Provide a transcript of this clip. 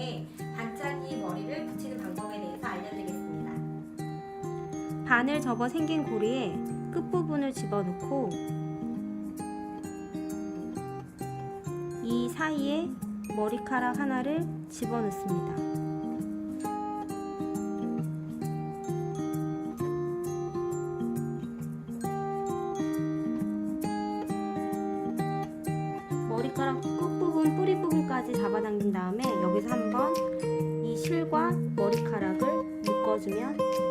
통해 반짝이 머리를 붙이는 방법에 대해서 알려드리겠습니다. 반을 접어 생긴 고리에 끝부분을 집어넣고 이 사이에 머리카락 하나를 집어넣습니다. 머리카락 끝부분, 부분까지 잡아당긴 다음에 여기서 한번 이 실과 머리카락을 묶어주면